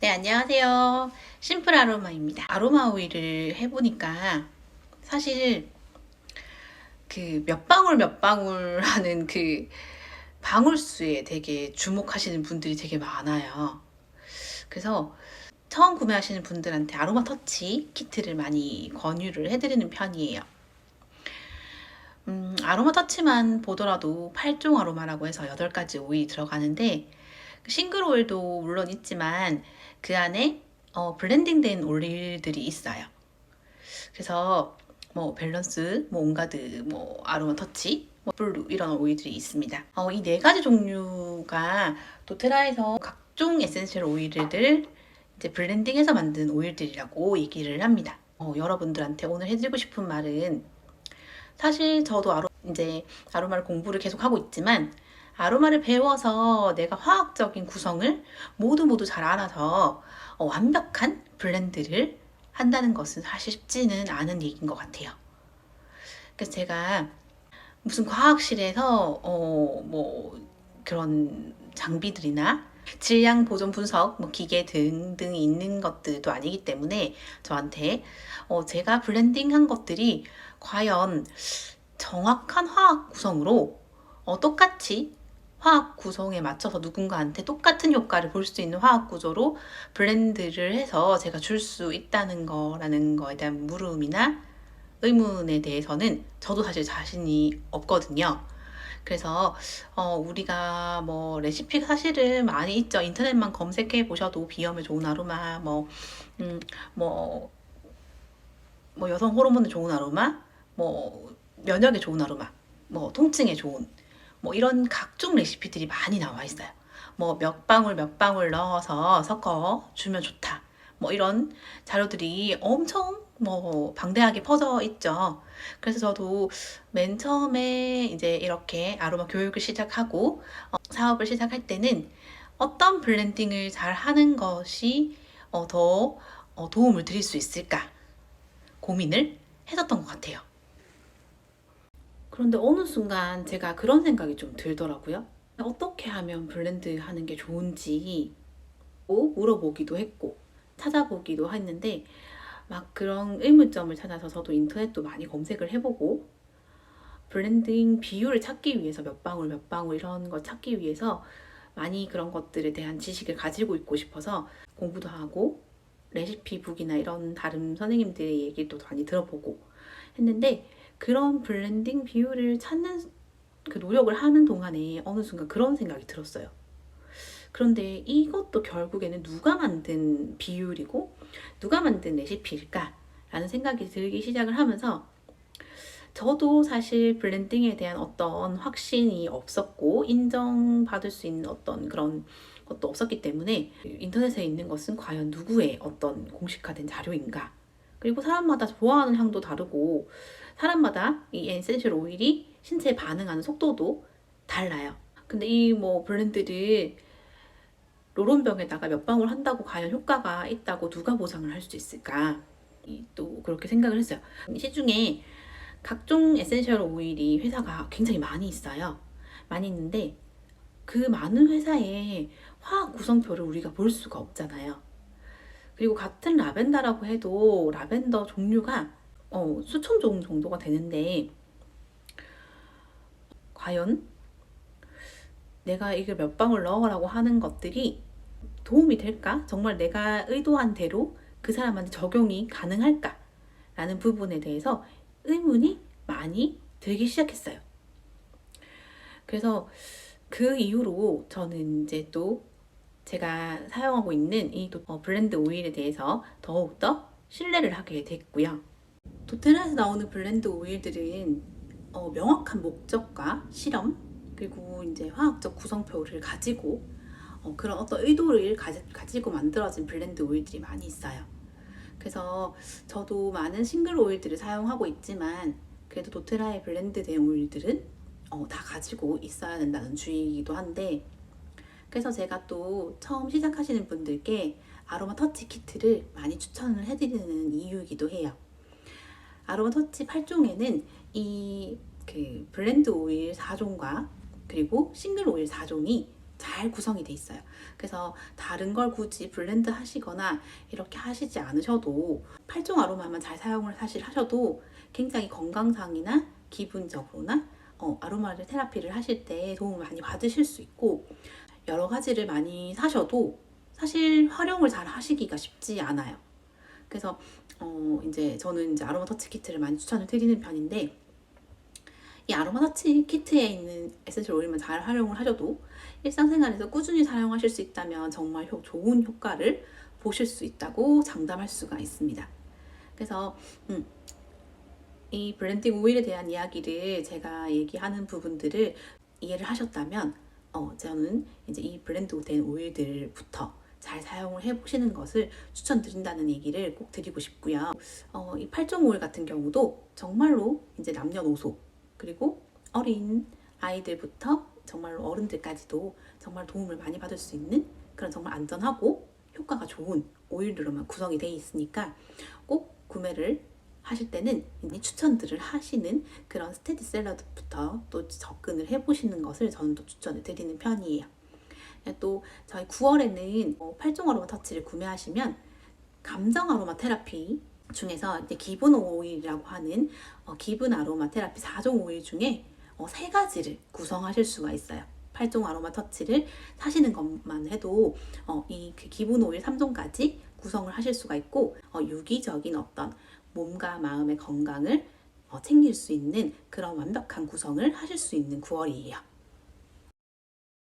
네, 안녕하세요. 심플 아로마입니다. 아로마 오일을 해보니까 사실 그 몇 방울 몇 방울 하는 그 방울수에 되게 주목하시는 분들이 되게 많아요. 그래서 처음 구매하시는 분들한테 아로마 터치 키트를 많이 권유를 해드리는 편이에요. 음, 아로마 터치만 보더라도 8종 아로마라고 해서 8가지 오일이 들어가는데 싱글 오일도 물론 있지만 그 안에 어, 블렌딩된 오일들이 있어요. 그래서 뭐 밸런스, 뭐 온가드, 뭐 아로마 터치, 뭐 블루 이런 오일들이 있습니다. 어, 이 네 가지 종류가 도테라에서 각종 에센셜 오일들 이제 블렌딩해서 만든 오일들이라고 얘기를 합니다. 어, 여러분들한테 오늘 해드리고 싶은 말은 사실 저도 아로 이제 아로마를 공부를 계속 하고 있지만 아로마를 배워서 내가 화학적인 구성을 모두 모두 잘 알아서 어, 완벽한 블렌드를 한다는 것은 사실 쉽지는 않은 얘기인 것 같아요. 그래서 제가 무슨 과학실에서 어, 뭐 그런 장비들이나 질량 보존 분석, 뭐 기계 등등이 있는 것들도 아니기 때문에 저한테 어, 제가 블렌딩한 것들이 과연 정확한 화학 구성으로 어, 똑같이 화학 구성에 맞춰서 누군가한테 똑같은 효과를 볼 수 있는 화학 구조로 블렌드를 해서 제가 줄 수 있다는 거라는 거에 대한 물음이나 의문에 대해서는 저도 사실 자신이 없거든요. 그래서 어, 우리가 뭐 레시피가 사실은 많이 있죠. 인터넷만 검색해 보셔도 비염에 좋은 아로마, 뭐, 음, 뭐, 뭐 여성 호르몬에 좋은 아로마, 뭐 면역에 좋은 아로마, 뭐 통증에 좋은 뭐 이런 각종 레시피들이 많이 나와 있어요. 뭐 몇 방울 몇 방울 넣어서 섞어 주면 좋다. 뭐 이런 자료들이 엄청 뭐 방대하게 퍼져 있죠. 그래서 저도 맨 처음에 이제 이렇게 아로마 교육을 시작하고 어, 사업을 시작할 때는 어떤 블렌딩을 잘 하는 것이 어, 더 어, 도움을 드릴 수 있을까 고민을 했었던 것 같아요. 그런데 어느 순간 제가 그런 생각이 좀 들더라고요. 어떻게 하면 블렌드 하는 게 좋은지 물어보기도 했고 찾아보기도 했는데 막 그런 의문점을 찾아서 저도 인터넷도 많이 검색을 해보고 블렌딩 비율을 찾기 위해서 몇 방울 몇 방울 이런 걸 찾기 위해서 많이 그런 것들에 대한 지식을 가지고 있고 싶어서 공부도 하고 레시피북이나 이런 다른 선생님들의 얘기도 많이 들어보고 했는데 그런 블렌딩 비율을 찾는 그 노력을 하는 동안에 어느 순간 그런 생각이 들었어요. 그런데 이것도 결국에는 누가 만든 비율이고 누가 만든 레시피일까? 라는 생각이 들기 시작을 하면서 저도 사실 블렌딩에 대한 어떤 확신이 없었고 인정받을 수 있는 어떤 그런 것도 없었기 때문에 인터넷에 있는 것은 과연 누구의 어떤 공식화된 자료인가? 그리고 사람마다 좋아하는 향도 다르고 사람마다 이 에센셜 오일이 신체에 반응하는 속도도 달라요. 근데 이 뭐 블렌드를 로론병에다가 몇 방울 한다고 과연 효과가 있다고 누가 보장을 할 수 있을까? 또 그렇게 생각을 했어요. 시중에 각종 에센셜 오일이 회사가 굉장히 많이 있어요. 많이 있는데 그 많은 회사의 화학 구성표를 우리가 볼 수가 없잖아요. 그리고 같은 라벤더라고 해도 라벤더 종류가 어, 수천 종 정도가 되는데 과연 내가 이걸 몇 방울 넣어라고 하는 것들이 도움이 될까? 정말 내가 의도한 대로 그 사람한테 적용이 가능할까? 라는 부분에 대해서 의문이 많이 들기 시작했어요. 그래서 그 이후로 저는 이제 또 제가 사용하고 있는 이 어, 블렌드 오일에 대해서 더욱더 신뢰를 하게 됐고요. 도테라에서 나오는 블렌드 오일들은 어, 명확한 목적과 실험 그리고 이제 화학적 구성표를 가지고 어, 그런 어떤 의도를 가지, 가지고 만들어진 블렌드 오일들이 많이 있어요. 그래서 저도 많은 싱글 오일들을 사용하고 있지만 그래도 도테라의 블렌드된 오일들은 어, 다 가지고 있어야 된다는 주의이기도 한데 그래서 제가 또 처음 시작하시는 분들께 아로마 터치 키트를 많이 추천을 해드리는 이유이기도 해요. 아로마 터치 8종에는 이 그 블렌드 오일 4종과 그리고 싱글 오일 4종이 잘 구성이 돼 있어요. 그래서 다른 걸 굳이 블렌드 하시거나 이렇게 하시지 않으셔도 8종 아로마만 잘 사용을 사실 하셔도 굉장히 건강상이나 기분적으로나 어, 아로마를 테라피를 하실 때 도움을 많이 받으실 수 있고 여러 가지를 많이 사셔도 사실 활용을 잘 하시기가 쉽지 않아요. 그래서 어 이제 저는 이제 아로마 터치 키트를 많이 추천을 드리는 편인데 이 아로마 터치 키트에 있는 에센셜 오일만 잘 활용을 하셔도 일상생활에서 꾸준히 사용하실 수 있다면 정말 효- 좋은 효과를 보실 수 있다고 장담할 수가 있습니다. 그래서 음, 이 블렌딩 오일에 대한 이야기를 제가 얘기하는 부분들을 이해를 하셨다면 어, 저는 이제 이 블렌드 된 오일들부터 잘 사용을 해보시는 것을 추천드린다는 얘기를 꼭 드리고 싶고요. 어, 이 8종 오일 같은 경우도 정말로 이제 남녀노소 그리고 어린 아이들부터 정말로 어른들까지도 정말 도움을 많이 받을 수 있는 그런 정말 안전하고 효과가 좋은 오일들로만 구성이 되어 있으니까 꼭 구매를 하실 때는 추천들을 하시는 그런 스테디셀러부터 또 접근을 해보시는 것을 저는 또 추천을 드리는 편이에요. 또 저희 9월에는 8종 아로마 터치를 구매하시면 감정 아로마 테라피 중에서 이제 기분 오일이라고 하는 어, 기분 아로마 테라피 4종 오일 중에 어, 세 가지를 구성하실 수가 있어요. 8종 아로마 터치를 사시는 것만 해도 어, 이그 기분 오일 3종까지 구성을 하실 수가 있고 어, 유기적인 어떤 몸과 마음의 건강을 어, 챙길 수 있는 그런 완벽한 구성을 하실 수 있는 9월이에요.